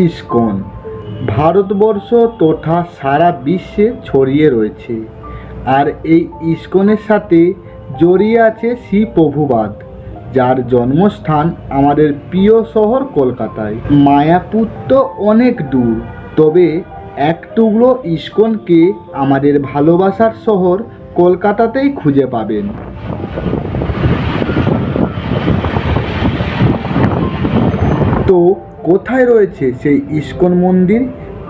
ISKCON. Bharatvarsha তথা সারা বিশ্বে ছড়িয়ে রয়েছে। আর এই ইসকনের সাথে জড়িয়ে আছে শ্রী প্রভুবাদ, যার জন্মস্থান আমাদের প্রিয় শহর কলকাতায়। মায়াপুর তো অনেক দূর, তবে এক টুকরো ইসকনকে আমাদের ভালোবাসার শহর কলকাতাতেই খুঁজে পাবেন। তো কোথায় রয়েছে সেই ইস্কন মন্দির?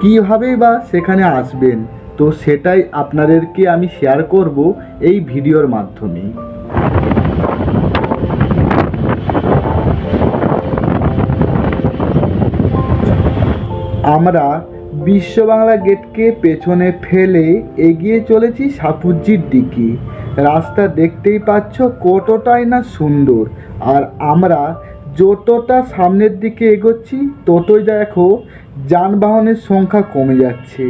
কীভাবেই বা সেখানে আসবেন? তো সেটাই আপনাদেরকে আমি শেয়ার করব এই ভিডিওর মাধ্যমে আমরা বিশ্ব বাংলা গেটকে পেছনে ফেলে এগিয়ে চলেছি সাপুজির দিকে। রাস্তা দেখতেই পাচ্ছ কতটাই না সুন্দর। আর আমরা যতটা সামনের দিকে এগোচ্ছি, ততই দেখো যানবাহনের সংখ্যা কমে যাচ্ছে।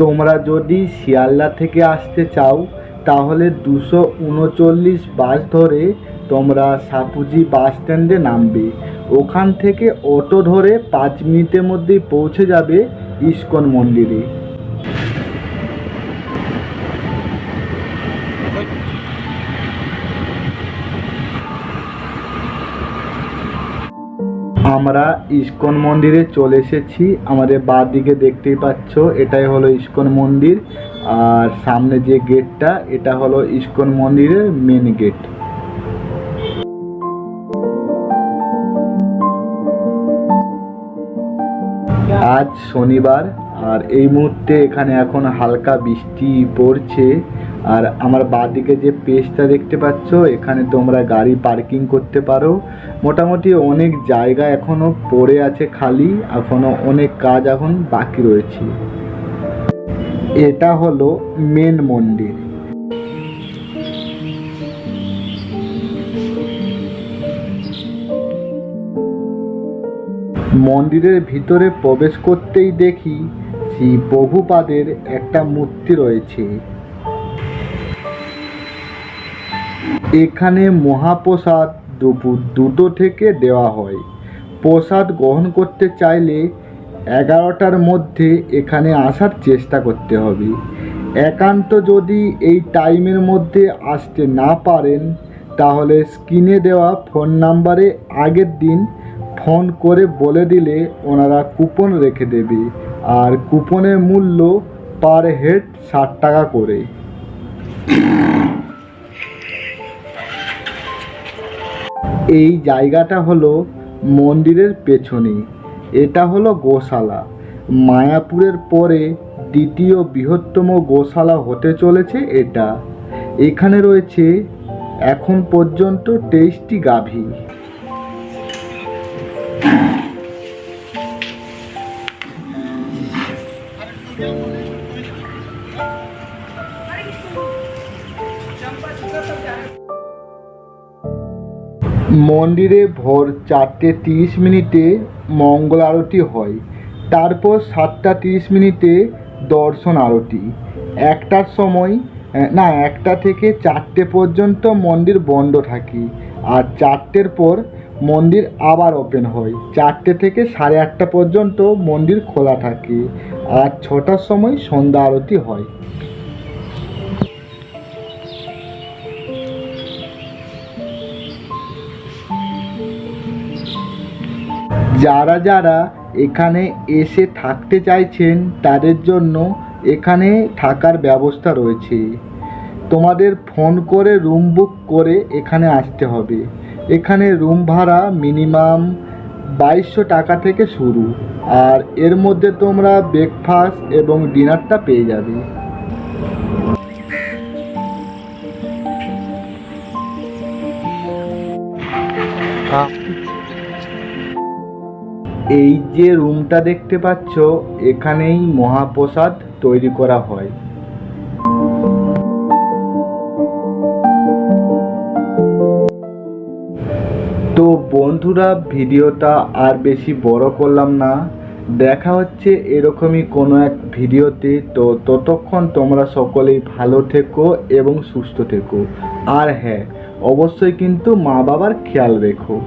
তোমরা যদি শিয়ালদা থেকে আসতে চাও, তাহলে দুশো উনচল্লিশ বাস ধরে তোমরা সাপুজি বাস স্ট্যান্ডে নামবে। ওখান থেকে অটো ধরে পাঁচ মিনিটের মধ্যেই পৌঁছে যাবে ইস্কন মন্দিরে। আমরা ইস্কন মন্দিরে চলে এসেছি। আমাদের বা দিকে দেখতেই পাচ্ছ, এটাই হলো ইস্কন মন্দির। আর সামনে যে গেটটা, এটা হলো ইস্কন মন্দিরের মেন গেট আজ শনিবার আর এই মুহূর্তে এখানে এখন হালকা বৃষ্টি পড়ছে। আর আমার বাঁদিকে যে পেজটা দেখতে পাচ্ছ, এখানে তোমরা গাড়ি পার্কিং করতে পারো। মোটামুটি অনেক জায়গা এখনও পড়ে আছে খালি, এখনও অনেক কাজ এখন বাকি রয়েছে। এটা হলো মেন মন্দির। মন্দিরের ভিতরে প্রবেশ করতেই দেখি শ্রী প্রভুপাদের একটা মূর্তি রয়েছে। এখানে মহাপ্রসাদ দুপুর দুটো থেকে দেওয়া হয়। প্রসাদ গ্রহণ করতে চাইলে এগারোটার মধ্যে এখানে আসার চেষ্টা করতে হবে। একান্ত যদি এই টাইমের মধ্যে আসতে না পারেন, তাহলে স্ক্রিনে দেওয়া ফোন নাম্বারে আগের দিন ফোন করে বলে দিলে ওনারা কুপন রেখে দেবে। আর কুপনের মূল্য পার হেড ষাট টাকা করে। এই জায়গাটা হলো মন্দিরের পেছনে। এটা হলো গোশালা। মায়াপুরের পরে দ্বিতীয় বৃহত্তম গোশালা হতে চলেছে এটা। এখানে রয়েছে এখন পর্যন্ত তেইশটি গাভী। মন্দিরে ভোর চারটে তিরিশ মিনিটে মঙ্গল আরতি হয়। তারপর সাতটা তিরিশ মিনিটে দর্শন আরতি। একটার সময় না, একটা থেকে চারটে পর্যন্ত মন্দির বন্ধ থাকে আর চারটের পর মন্দির আবার ওপেন হয়। চারটে থেকে সাড়ে আটটা পর্যন্ত মন্দির খোলা থাকে আর ছটার সময় সন্ধ্যা আরতি হয়। যারা যারা এখানে এসে থাকতে চাইছেন, তাদের জন্য এখানে থাকার ব্যবস্থা রয়েছে। তোমাদের ফোন করে রুম বুক করে এখানে আসতে হবে। এখানে রুম ভাড়া মিনিমাম বাইশশো টাকা থেকে শুরু। আর এর মধ্যে তোমরা ব্রেকফাস্ট এবং ডিনারটা পেয়ে যাবে। এই যে রুমটা দেখতে পাচ্ছ, এখানেই মহাপ্রসাদ তৈরি করা হয়। তো বন্ধুরা, ভিডিওটা আর বেশি বড় করলাম না। দেখা হচ্ছে এরকমই কোনো এক ভিডিওতে। তো ততক্ষণ তোমরা সকলেই ভালো থেকো এবং সুস্থ থেকো। আর হ্যাঁ অবশ্যই কিন্তু মা বাবার খেয়াল রেখো।